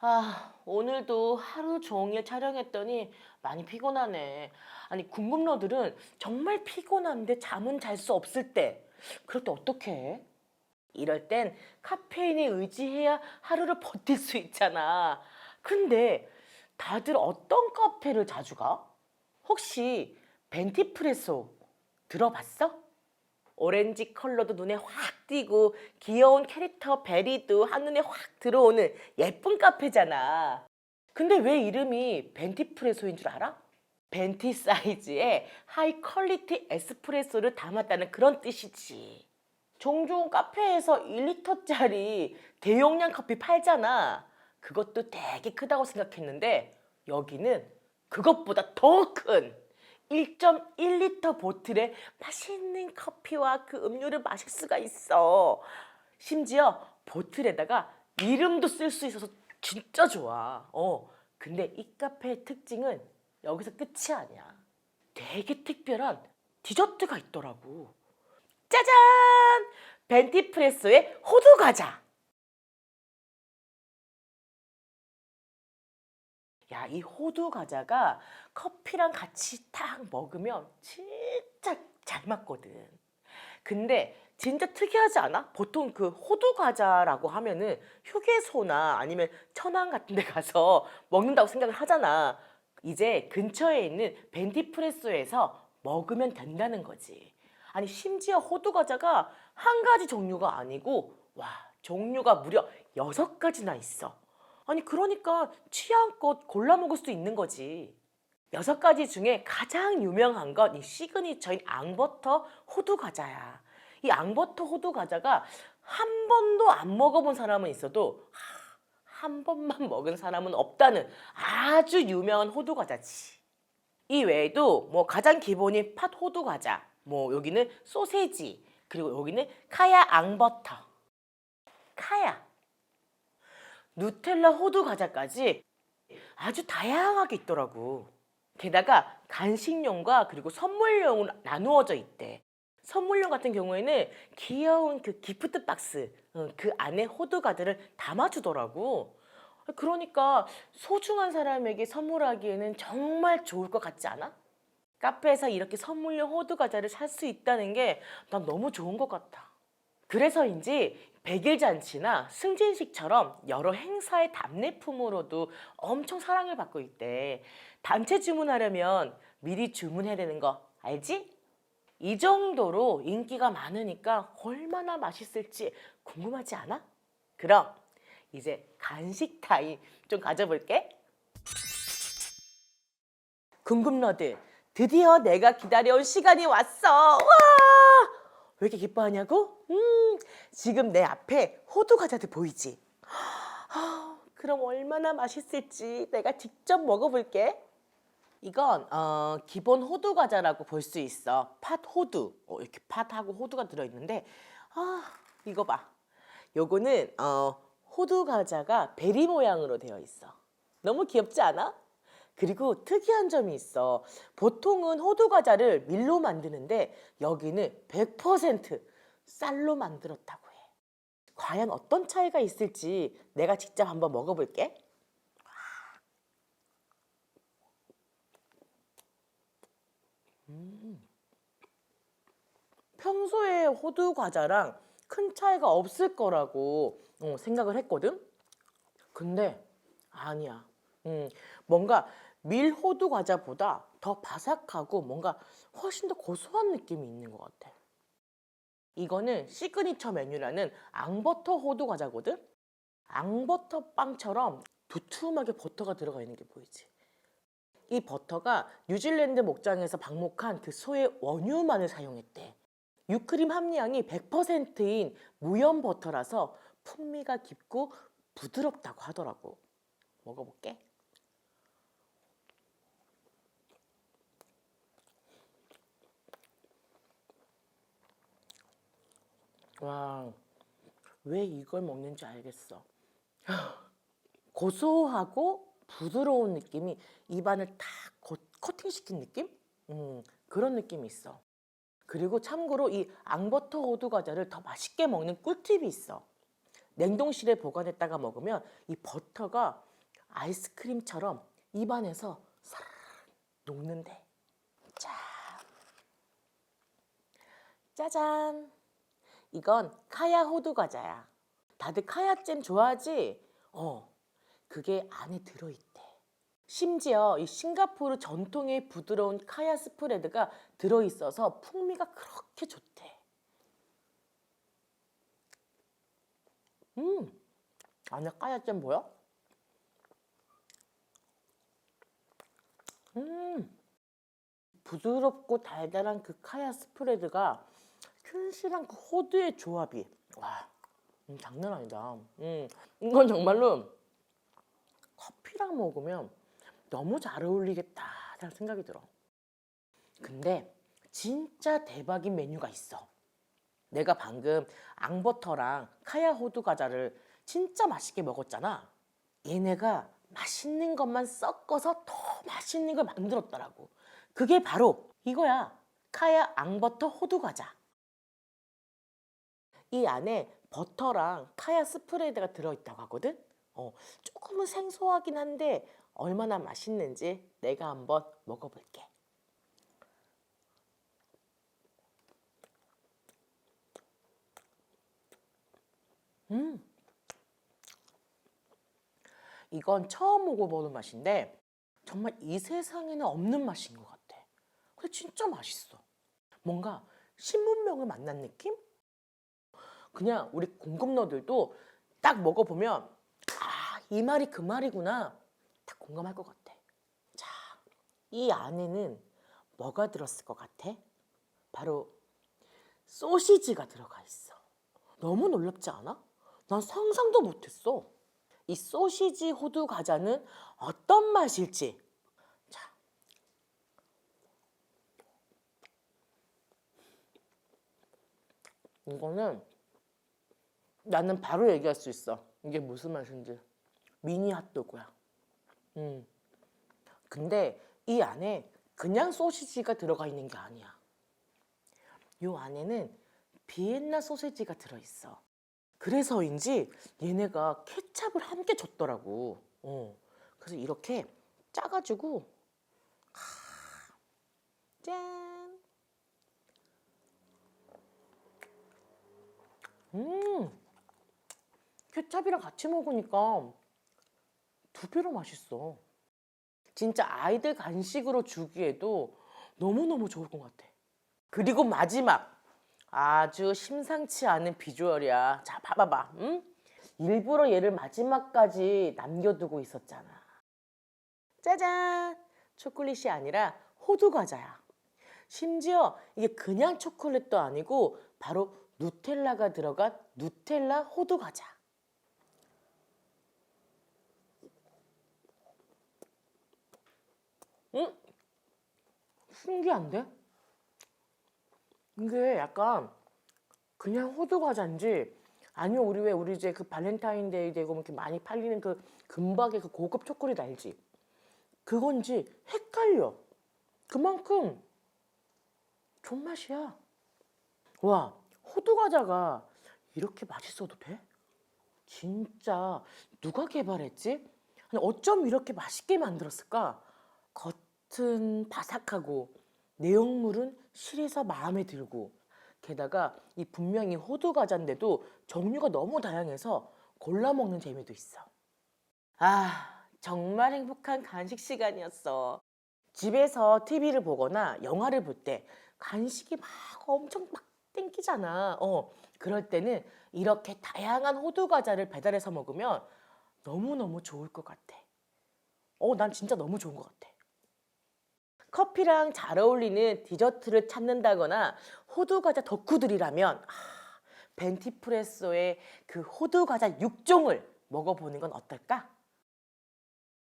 아, 오늘도 하루 종일 촬영했더니 많이 피곤하네. 아니, 궁금러들은 정말 피곤한데 잠은 잘 수 없을 때, 그럴 때 어떻게 해? 이럴 땐 카페인에 의지해야 하루를 버틸 수 있잖아. 근데 다들 어떤 카페를 자주 가? 혹시 벤티프레소 들어봤어? 오렌지 컬러도 눈에 확 띄고 귀여운 캐릭터 베리도 한눈에 확 들어오는 예쁜 카페잖아. 근데 왜 이름이 벤티프레소인 줄 알아? 벤티 사이즈의 하이 퀄리티 에스프레소를 담았다는 그런 뜻이지. 종종 카페에서 1리터짜리 대용량 커피 팔잖아. 그것도 되게 크다고 생각했는데 여기는 그것보다 더 큰 1.1리터 보틀에 맛있는 커피와 그 음료를 마실 수가 있어. 심지어 보틀에다가 이름도 쓸 수 있어서 진짜 좋아. 어. 근데 이 카페의 특징은 여기서 끝이 아니야. 되게 특별한 디저트가 있더라고. 짜잔! 벤티프레소의 호두 과자. 야, 이 호두 과자가 커피랑 같이 딱 먹으면 진짜 잘 맞거든. 근데 진짜 특이하지 않아? 보통 그 호두 과자라고 하면은 휴게소나 아니면 천안 같은 데 가서 먹는다고 생각을 하잖아. 이제 근처에 있는 벤티프레소에서 먹으면 된다는 거지. 아니 심지어 호두 과자가 한 가지 종류가 아니고 와 종류가 무려 여섯 가지나 있어. 아니 그러니까 취향껏 골라 먹을 수도 있는 거지. 여섯 가지 중에 가장 유명한 건 이 시그니처인 앙버터 호두 과자야. 이 앙버터 호두 과자가 한 번도 안 먹어본 사람은 있어도 하, 한 번만 먹은 사람은 없다는 아주 유명한 호두 과자지. 이 외에도 뭐 가장 기본인 팥 호두 과자, 뭐 여기는 소세지, 그리고 여기는 카야 앙버터. 카야. 누텔라 호두 과자까지 아주 다양하게 있더라고. 게다가 간식용과 그리고 선물용으로 나누어져 있대. 선물용 같은 경우에는 귀여운 그 기프트 박스, 어, 그 안에 호두 과자를 담아주더라고. 그러니까 소중한 사람에게 선물하기에는 정말 좋을 것 같지 않아? 카페에서 이렇게 선물용 호두 과자를 살 수 있다는 게 난 너무 좋은 것 같아. 그래서인지 백일 잔치나 승진식처럼 여러 행사의 답례품으로도 엄청 사랑을 받고 있대. 단체 주문하려면 미리 주문해야 되는 거 알지? 이 정도로 인기가 많으니까 얼마나 맛있을지 궁금하지 않아? 그럼 이제 간식 타임 좀 가져볼게. 궁금러들, 드디어 내가 기다려온 시간이 왔어. 와! 왜 이렇게 기뻐하냐고? 음, 지금 내 앞에 호두 과자들 보이지? 아, 그럼 얼마나 맛있을지 내가 직접 먹어볼게. 이건 어, 기본 호두 과자라고 볼 수 있어. 팥 호두. 어, 이렇게 팥하고 호두가 들어있는데, 아, 이거 봐. 요거는 어, 호두 과자가 베리 모양으로 되어 있어. 너무 귀엽지 않아? 그리고 특이한 점이 있어. 보통은 호두 과자를 밀로 만드는데 여기는 100% 쌀로 만들었다고 해. 과연 어떤 차이가 있을지 내가 직접 한번 먹어볼게. 음. 평소에 호두 과자랑 큰 차이가 없을 거라고 어, 생각을 했거든. 근데 아니야. 음, 뭔가 밀 호두 과자보다 더 바삭하고 뭔가 훨씬 더 고소한 느낌이 있는 것 같아. 이거는 시그니처 메뉴라는 앙버터 호두 과자거든. 앙버터 빵처럼 두툼하게 버터가 들어가 있는 게 보이지. 이 버터가 뉴질랜드 목장에서 방목한 그 소의 원유만을 사용했대. 유크림 함량이 100%인 무염 버터라서 풍미가 깊고 부드럽다고 하더라고. 먹어볼게. 와, 왜 이걸 먹는지 알겠어. 고소하고 부드러운 느낌이 입안을 탁 코- 코팅시킨 느낌? 음, 그런 느낌이 있어. 그리고 참고로 이 앙버터 호두 과자를 더 맛있게 먹는 꿀팁이 있어. 냉동실에 보관했다가 먹으면 이 버터가 아이스크림처럼 입안에서 사르르 녹는데. 자, 짜잔. 이건 카야 호두 과자야. 다들 카야잼 좋아하지? 어, 그게 안에 들어있대. 심지어 이 싱가포르 전통의 부드러운 카야 스프레드가 들어있어서 풍미가 그렇게 좋대. 음, 안에 카야잼 보여? 음, 부드럽고 달달한 그 카야 스프레드가 큐시랑 그 호두의 조합이 와 음, 장난 아니다. 음, 이건 정말로 커피랑 먹으면 너무 잘 어울리겠다라는 생각이 들어. 근데 진짜 대박인 메뉴가 있어. 내가 방금 앙버터랑 카야 호두 과자를 진짜 맛있게 먹었잖아. 얘네가 맛있는 것만 섞어서 더 맛있는 걸 만들었더라고. 그게 바로 이거야. 카야 앙버터 호두 과자. 이 안에 버터랑 카야 스프레드가 들어있다고 하거든. 어, 조금은 생소하긴 한데 얼마나 맛있는지 내가 한번 먹어볼게. 음, 이건 처음 먹어보는 맛인데 정말 이 세상에는 없는 맛인 것 같아. 근데 진짜 맛있어. 뭔가 신문명을 만난 느낌? 그냥 우리 공급너들도 딱 먹어보면 아, 이 말이 그 말이구나. 딱 공감할 것 같아. 자, 이 안에는 뭐가 들었을 것 같아? 바로 소시지가 들어가 있어. 너무 놀랍지 않아? 난 상상도 못했어. 이 소시지 호두 과자는 어떤 맛일지. 자. 이거는 나는 바로 얘기할 수 있어. 이게 무슨 맛인지. 미니 핫도그야. 음. 근데 이 안에 그냥 소시지가 들어가 있는 게 아니야. 요 안에는 비엔나 소시지가 들어 있어. 그래서인지 얘네가 케찹을 함께 줬더라고. 어. 그래서 이렇게 짜가지고 하, 짠. 음. 케찹이랑 같이 먹으니까 두 배로 맛있어. 진짜 아이들 간식으로 주기에도 너무너무 좋을 것 같아. 그리고 마지막 아주 심상치 않은 비주얼이야. 자, 봐봐봐. 응? 일부러 얘를 마지막까지 남겨두고 있었잖아. 짜잔! 초콜릿이 아니라 호두 과자야. 심지어 이게 그냥 초콜릿도 아니고 바로 누텔라가 들어간 누텔라 호두 과자. 응? 신기한데? 이게 약간 그냥 호두 과자인지 아니면 우리 왜 우리 이제 그 발렌타인데이 되고 뭐 이렇게 많이 팔리는 그 금박의 그 고급 초콜릿 알지? 그건지 헷갈려. 그만큼 존맛이야. 와, 호두 과자가 이렇게 맛있어도 돼? 진짜 누가 개발했지? 어쩜 이렇게 맛있게 만들었을까? 겉 은 바삭하고 내용물은 실해서 마음에 들고 게다가 이 분명히 호두 과자인데도 종류가 너무 다양해서 골라 먹는 재미도 있어. 아, 정말 행복한 간식 시간이었어. 집에서 TV를 보거나 영화를 볼 때 간식이 막 엄청 막 땡기잖아. 어, 그럴 때는 이렇게 다양한 호두 과자를 배달해서 먹으면 너무너무 좋을 것 같아. 어, 난 진짜 너무 좋은 것 같아. 커피랑 잘 어울리는 디저트를 찾는다거나 호두 과자 덕후들이라면 아, 벤티프레소의 그 호두 과자 6종을 먹어보는 건 어떨까?